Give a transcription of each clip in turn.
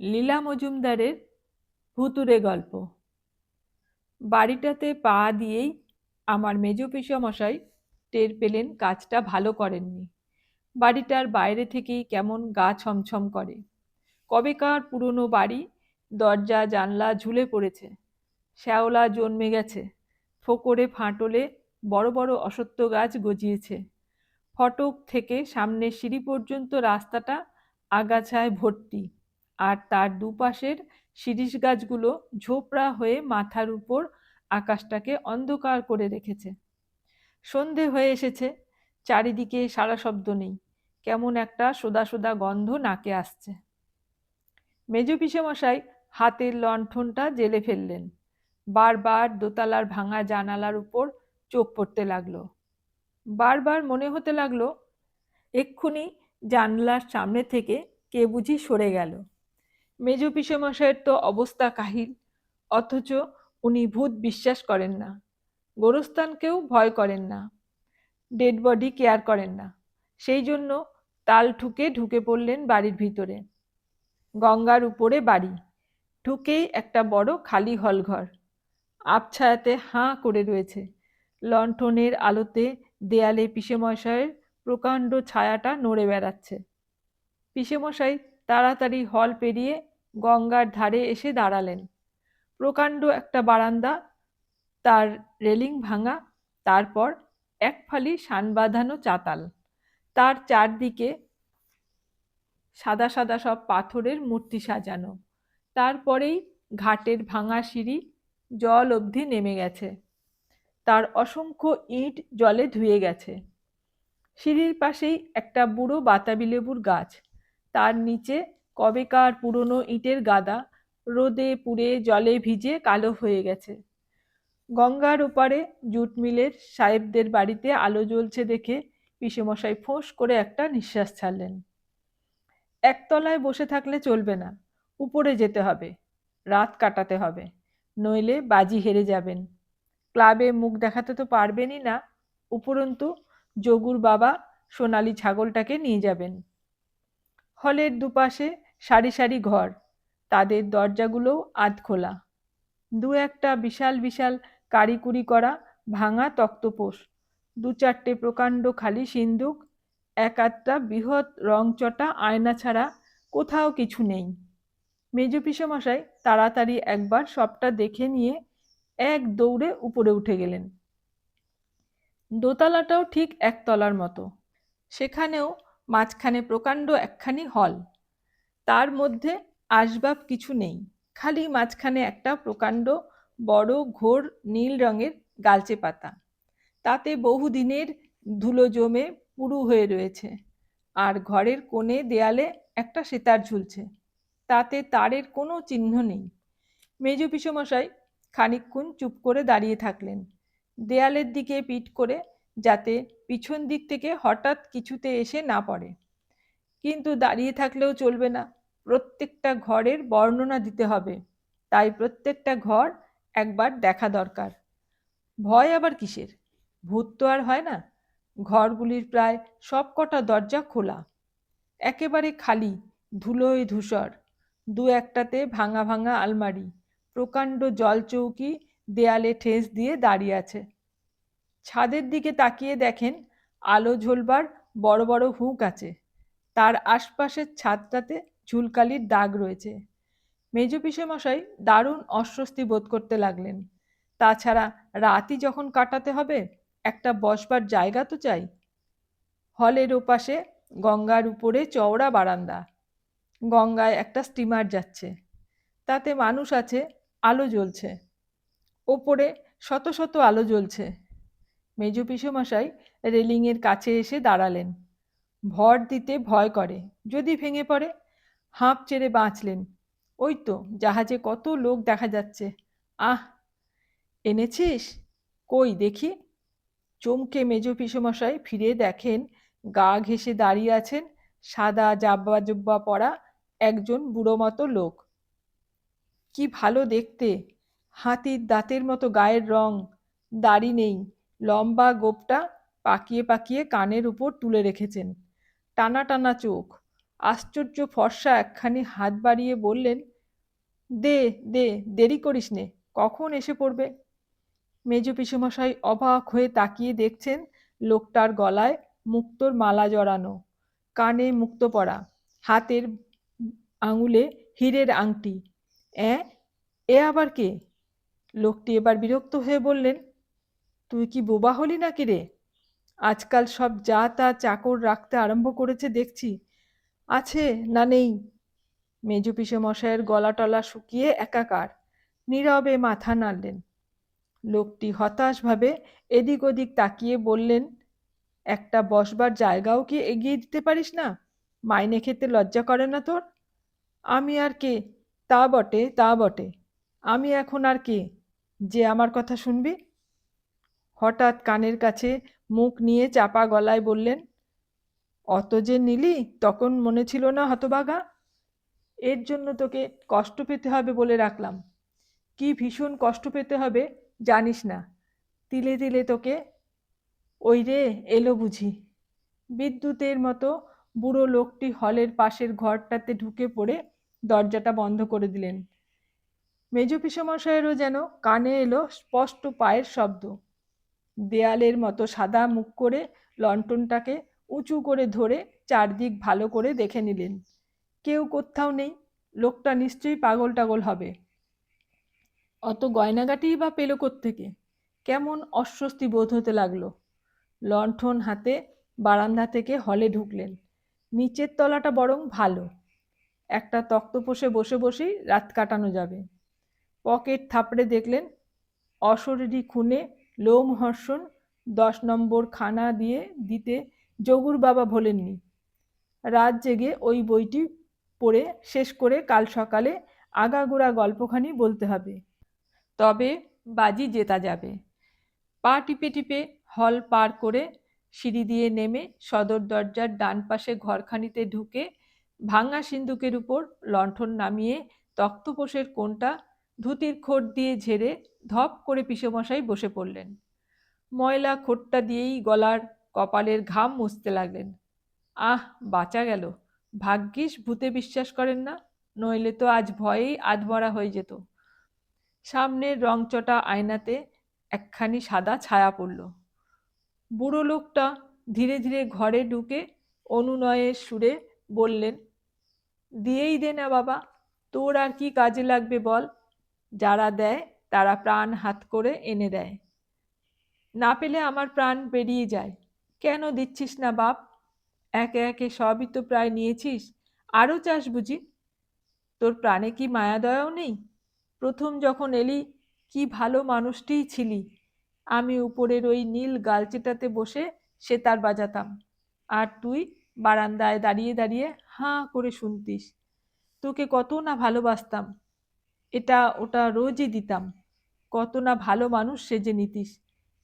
লীলা মজুমদারের ভুতুরে গল্প। বাড়িটাতে পা দিয়েই আমার মেজ মশাই টের পেলেন কাজটা ভালো করেননি। বাড়িটার বাইরে থেকেই কেমন গা ছমছম করে। কবেকার পুরনো বাড়ি, দরজা, জানলা ঝুলে পড়েছে। শ্যাওলা জন্মে গেছে। ফোকরে ফাটলে বড় বড় অসত্য গাছ গজিয়েছে। ফটক থেকে সামনের সিঁড়ি পর্যন্ত রাস্তাটা আগাছায় ভর্তি। আর তার দুপাশের শিরীষ গাছগুলো ঝোপড়া হয়ে মাথার উপর আকাশটাকে অন্ধকার করে রেখেছে। সন্ধে হয়ে এসেছে, চারিদিকে সারা শব্দ নেই, কেমন একটা সোদা সোদা গন্ধ নাকে আসছে। মেজ মশাই হাতের লণ্ঠনটা জেলে ফেললেন, বারবার দোতলার ভাঙা জানালার উপর চোখ পড়তে লাগল। বারবার মনে হতে লাগল, এক্ষুনি জানলার সামনে থেকে কে বুঝি সরে গেল? মেজ পিসেমশাইয়ের তো অবস্থা কাহিল, অথচ উনি ভূত বিশ্বাস করেন না, গোরস্থানকেও ভয় করেন না, ডেড বডি কেয়ার করেন না, সেই জন্য তাল ঠুকে ঢুকে পড়লেন বাড়ির ভিতরে। গঙ্গার উপরে বাড়ি, ঢুকেই একটা বড় খালি হলঘর, আবছায়াতে হাঁ করে রয়েছে, লণ্ঠনের আলোতে দেয়ালে পিসেমশাইয়ের প্রকাণ্ড ছায়াটা নড়ে বেড়াচ্ছে। পিসেমশাই তাড়াতাড়ি হল পেরিয়ে গঙ্গার ধারে এসে দাঁড়ালেন। প্রকাণ্ড একটা বারান্দা, তার রেলিং ভাঙা, তারপর এক ফালি সান বাঁধানো চাতাল। তার চারদিকে সাদা সাদা সব পাথরের মূর্তি সাজানো। তারপরেই ঘাটের ভাঙা সিঁড়ি জল অবধি নেমে গেছে। তার অসংখ্য ইট জলে ধুয়ে গেছে। সিঁড়ির পাশেই একটা বুড়ো বাতাবি লেবুর গাছ। তার নিচে কবেকার পুরনো ইটের গাদা রোদে পুড়ে জলে ভিজে কালো হয়ে গেছে। গঙ্গার ওপারে জুট মিলের সাহেবদের বাড়িতে আলো জ্বলছে দেখে পিসেমশাই ফোঁস করে একটা নিঃশ্বাস ছাড়লেন। একতলায় বসে থাকলে চলবে না, উপরে যেতে হবে, রাত কাটাতে হবে, নইলে বাজি হেরে যাবেন। ক্লাবে মুখ দেখাতে তো পারবেনই না, উপরন্তু যোগুর বাবা সোনালি ছাগলটাকে নিয়ে যাবেন। হলের দুপাশে সারি সারি ঘর, তাদের দরজাগুলোও আধ খোলা দু একটা বিশাল বিশাল কারিকুরি করা ভাঙা তক্তপোষ, দু চারটে প্রকাণ্ড খালি সিন্দুক, এক আধটা বৃহৎ রংচটা আয়না ছাড়া কোথাও কিছু নেই। মশাই তাড়াতাড়ি একবার সবটা দেখে নিয়ে এক দৌড়ে উপরে উঠে গেলেন। দোতলাটাও ঠিক একতলার মতো, সেখানেও মাঝখানে প্রকাণ্ড একখানি হল। তার মধ্যে আসবাব কিছু নেই। খালি মাঝখানে একটা প্রকাণ্ড বড় ঘোর নীল রঙের গালচে পাতা। তাতে বহুদিনের ধুলো জমে পুরু হয়ে রয়েছে আর ঘরের কোণে দেয়ালে একটা সেতার ঝুলছে। তাতে তারের কোনো চিহ্ন নেই। মেজ পিসমশাই খানিক্ষণ চুপ করে দাঁড়িয়ে থাকলেন। দেয়ালের দিকে পিঠ করে যাতে পিছন দিক থেকে হঠাৎ কিছুতে এসে না পড়ে। কিন্তু দাঁড়িয়ে থাকলেও চলবে না। প্রত্যেকটা ঘরের বর্ণনা দিতে হবে। তাই প্রত্যেকটা ঘর একবার দেখা দরকার। ভয় আবার কিসের? ভূত তো আর হয় না। ঘরগুলির প্রায় সবকটা দরজা খোলা। একেবারে খালি, ধুলোয় ধূসর। দু একটাতে ভাঙা ভাঙা আলমারি, প্রকাণ্ড জলচৌকি দেয়ালে ঠেস দিয়ে দাঁড়িয়ে আছে। ছাদের দিকে তাকিয়ে দেখেন আলো ঝোলবার বড় বড় হুঁক আছে। তার আশপাশের ছাদটাতে ঝুলকালির দাগ রয়েছে। মেজ মশাই দারুণ অস্বস্তি বোধ করতে লাগলেন। তাছাড়া রাতই যখন কাটাতে হবে, একটা বসবার জায়গা তো চাই। হলের ওপাশে গঙ্গার উপরে চওড়া বারান্দা। গঙ্গায় একটা স্টিমার যাচ্ছে। তাতে মানুষ আছে, আলো জ্বলছে। ওপরে শত শত আলো জ্বলছে। মেজ পিসুমশাই রেলিংয়ের কাছে এসে দাঁড়ালেন। ভর দিতে ভয় করে, যদি ভেঙে পড়ে হাঁপ চেড়ে বাঁচলেন। ওই তো, জাহাজে কত লোক দেখা যাচ্ছে। আহ, এনেছিস? কই, দেখি। চমকে মেজ পিসুমশাই ফিরে দেখেন, গা ঘেঁষে দাঁড়িয়ে আছেন সাদা জাব্বা জুব্বা পরা একজন বুড়ো মতো লোক। কি ভালো দেখতে। হাতির দাঁতের মতো গায়ের রং। দাড়ি নেই। লম্বা গোপটা পাকিয়ে পাকিয়ে কানের উপর তুলে রেখেছেন। টানা টানা চোখ। আশ্চর্য ফর্সা একখানি হাত বাড়িয়ে বললেন, দে দে, দেরি করিস নে, কখন এসে পড়বে? মেজ পিসুমশাই অবাক হয়ে তাকিয়ে দেখছেন লোকটার গলায় মুক্তোর মালা জড়ানো, কানে মুক্তো পরা, হাতের আঙুলে হীরের আংটি। অ্যাঁ, এ আবার কে? লোকটি এবার বিরক্ত হয়ে বললেন, তুই কি বোবা হলি নাকি রে? আজকাল সব যা তা চাকর রাখতে আরম্ভ করেছে দেখছি আছে না নেই? মেজু পিসে মশাইয়ের গলা টলা শুকিয়ে একাকার, নীরবে মাথা নাড়লেন। লোকটি হতাশভাবে এদিক ওদিক তাকিয়ে বললেন, একটা বসবার জায়গাও কি এগিয়ে দিতে পারিস না? মাইনে খেতে লজ্জা করে না তোর? আমি আর কে? তা বটে তা বটে। আমি এখন আর কে? যে আমার কথা শুনবি? হঠাৎ কানের কাছে মুখ নিয়ে চাপা গলায় বললেন অত যে নিলি, তখন মনে ছিল না হতবাগা এর জন্য তোকে কষ্ট পেতে হবে বলে রাখলাম। কি ভীষণ কষ্ট পেতে হবে জানিস না। তিলে তিলে তোকে ওই রে এলো বুঝি। বিদ্যুতের মতো বুড়ো লোকটি হলের পাশের ঘরটাতে ঢুকে পড়ে দরজাটা বন্ধ করে দিলেন। মেজ পিসমশায়েরও যেন কানে এলো স্পষ্ট পায়ের শব্দ। দেয়ালের মতো সাদা মুখ করে লণ্ঠনটাকে উঁচু করে ধরে চারদিক ভালো করে দেখে নিলেন। কেউ কোথাও নেই, লোকটা নিশ্চয়ই পাগল টাগল হবে। অত গয়নাগাটিই বা পেল থেকে কেমন অস্বস্তি বোধ হতে লাগল। লণ্ঠন হাতে বারান্দা থেকে হলে ঢুকলেন। নিচের তলাটা বরং ভালো। একটা তক্তপোষে বসে বসেই রাত কাটানো যাবে। পকেট থাপড়ে দেখলেন, অশরীরী খুনে লোমহর্ষণ দশ নম্বর খানা দিয়ে দিতে জগুর বাবা ভোলেননি রাত জেগে ওই বইটি পড়ে শেষ করে কাল সকালে আগাগোড়া গল্পখানি বলতে হবে। তবে বাজি জেতা যাবে। পা টিপে টিপে হল পার করে সিঁড়ি দিয়ে নেমে সদর দরজার ডান পাশে ঘরখানিতে ঢুকে ভাঙা সিন্দুকের উপর লণ্ঠন নামিয়ে তক্তপোষের কোনটা ধুতির খোট দিয়ে ঝেড়ে ধপ করে পিসেমশাই বসে পড়লেন। ময়লা খোটটা দিয়েই গলার কপালের ঘাম মুছতে লাগলেন। আহ, বাঁচা গেল। ভাগ্যিস ভূতে বিশ্বাস করেন না, নইলে তো আজ ভয়েই আধমরা হয়ে যেত। সামনের রংচটা আয়নাতে একখানি সাদা ছায়া পড়ল। বুড়ো লোকটা ধীরে ধীরে ঘরে ঢুকে অনুনয়ের সুরে বললেন, দিয়েই দে না বাবা, তোর আর কি কাজে লাগবে বল। যারা দেয়, তারা প্রাণ হাত করে এনে দেয়। না পেলে আমার প্রাণ বেরিয়ে যায়। কেন দিচ্ছিস না বাপ? একে একে সবই তো প্রায় নিয়েছিস। আরও চাস বুঝি? তোর প্রাণে কি মায়া দয়াও নেই? প্রথম যখন এলি, কি ভালো মানুষটিই ছিলি। আমি উপরের ওই নীল গালচেটাতে বসে সেতার বাজাতাম। আর তুই বারান্দায় দাঁড়িয়ে দাঁড়িয়ে হাঁ করে শুনতিস। তোকে কত না ভালোবাসতাম। এটা ওটা রোজই দিতাম। কত না ভালো মানুষ সেজে নিতিস।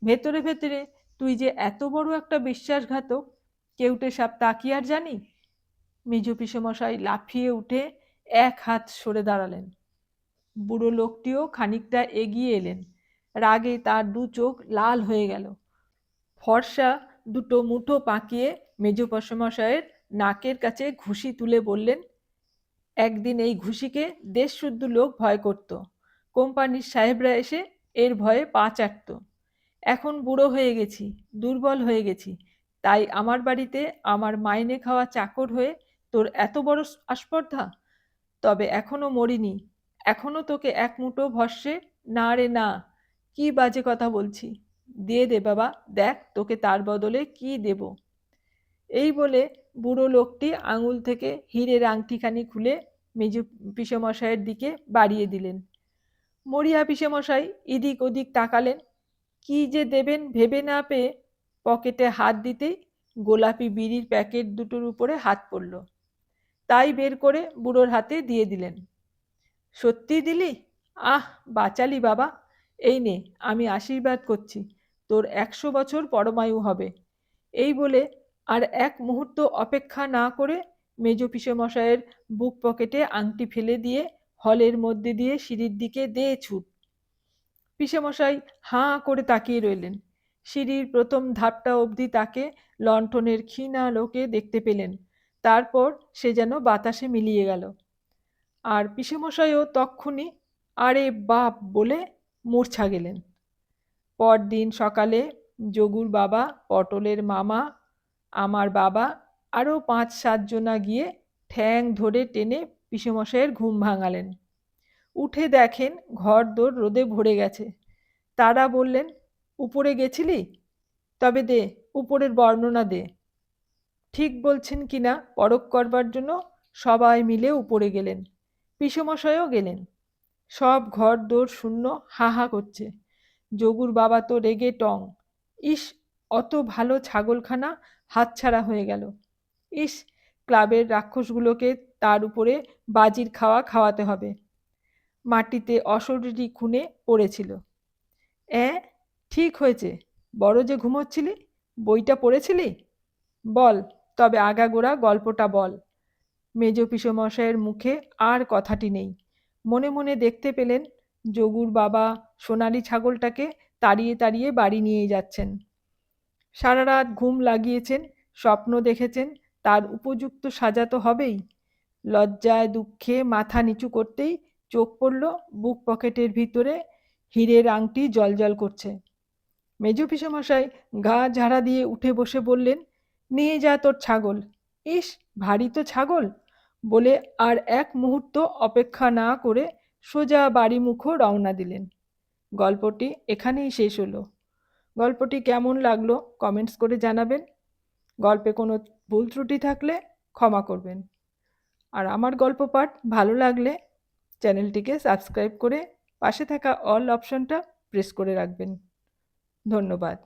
ভেতরে ভেতরে তুই যে এত বড় একটা বিশ্বাসঘাতক কেউটে সাপ আর জানি? মেজ পিসমশাই লাফিয়ে উঠে এক হাত সরে দাঁড়ালেন। বুড়ো লোকটিও খানিকটা এগিয়ে এলেন। রাগে তার দু চোখ লাল হয়ে গেল। ফর্সা দুটো মুঠো পাকিয়ে মেজ পিসমশাইয়ের নাকের কাছে ঘুষি তুলে বললেন, একদিন এই ঘুষিকে দেশ শুদ্ধ লোক ভয় করত। কোম্পানির সাহেবরা এসে এর ভয়ে পা চাটত। এখন বুড়ো হয়ে গেছি, দুর্বল হয়ে গেছি। তাই আমার বাড়িতে আমার মাইনে খাওয়া চাকর হয়ে তোর এত বড় আস্পর্ধা? তবে এখনও মরিনি, এখনও তোকে এক মুঠো ভস্যে না রে না, কি বাজে কথা বলছি? দিয়ে দে বাবা, দেখ তোকে তার বদলে কি দেব। এই বলে বুড়ো লোকটি আঙুল থেকে হীরের আংটিখানি খুলে মেজু পিসেমশাইয়ের দিকে বাড়িয়ে দিলেন। মরিয়া পিসেমশাই এদিক ওদিক তাকালেন কি যে দেবেন ভেবে না পেয়ে পকেটে হাত দিতেই গোলাপি বিড়ির প্যাকেট দুটোর উপরে হাত পড়ল। তাই বের করে বুড়োর হাতে দিয়ে দিলেন। সত্যি দিলি? আহ, বাঁচালি বাবা। এই নে, আমি আশীর্বাদ করছি। তোর একশো বছর পরমায়ু হবে। এই বলে আর এক মুহূর্ত অপেক্ষা না করে মেজ পিসেমশাইয়ের বুক পকেটে আংটি ফেলে দিয়ে হলের মধ্যে দিয়ে সিঁড়ির দিকে দে ছুট। পিসেমশাই হাঁ করে তাকিয়ে রইলেন। সিঁড়ির প্রথম ধাপটা অবধি তাকে লণ্ঠনের ক্ষীণ আলোকে দেখতে পেলেন। তারপর সে যেন বাতাসে মিলিয়ে গেল। আর পিসেমশাইও তক্ষুনি আরে বাপ বলে মূর্ছা গেলেন। পরদিন সকালে যোগুর বাবা, পটলের মামা, আমার বাবা আরও পাঁচ সাতজনা গিয়ে ঠ্যাং ধরে টেনে পিসেমশাইয়ের ঘুম ভাঙালেন। উঠে দেখেন ঘর দোর রোদে ভরে গেছে। তারা বললেন, উপরে গেছিলি? তবে দে, উপরের বর্ণনা দে। ঠিক বলছেন কিনা পরখ করবার জন্য সবাই মিলে উপরে গেলেন। পিসেমশাইও গেলেন। সব ঘর দোর শূন্য হা হা করছে। যোগুর বাবা তো রেগে টং। ইস, অত ভালো ছাগলখানা হাতছাড়া হয়ে গেল। ইস, ক্লাবের রাক্ষসগুলোকে তার উপরে বাজির খাওয়া খাওয়াতে হবে। মাটিতে অশরীরী খুনে পড়েছিল। অ্যাঁ ঠিক হয়েছে। বড় যে ঘুমোচ্ছিলি, বইটা পড়েছিলি? বল, তবে আগাগোড়া গল্পটা বল। মেজ পিসেমশাইয়ের মুখে আর কথাটি নেই। মনে মনে দেখতে পেলেন যোগুর বাবা সোনালি ছাগলটাকে তাড়িয়ে তাড়িয়ে বাড়ি নিয়ে যাচ্ছেন। সারা রাত ঘুম লাগিয়েছেন, স্বপ্ন দেখেছেন, তার উপযুক্ত সাজা তো হবেই। লজ্জায় দুঃখে মাথা নিচু করতেই চোখ পড়ল, বুক পকেটের ভিতরে হীরের আংটি জলজল করছে। মেজ পিসেমশাই গা ঝাড়া দিয়ে উঠে বসে বললেন, নিয়ে যা তোর ছাগল। ইস, ভারী তো ছাগল? বলে আর এক মুহূর্ত অপেক্ষা না করে সোজা বাড়ি মুখো রওনা দিলেন। গল্পটি এখানেই শেষ হলো। গল্পটি কেমন লাগল কমেন্টস করে জানাবেন। গল্পে কোনো ভুল ত্রুটি থাকলে ক্ষমা করবেন। আর আমার গল্প পাঠ ভালো লাগলে চ্যানেলটিকে সাবস্ক্রাইব করে পাশে থাকা অল অপশনটা প্রেস করে রাখবেন। ধন্যবাদ।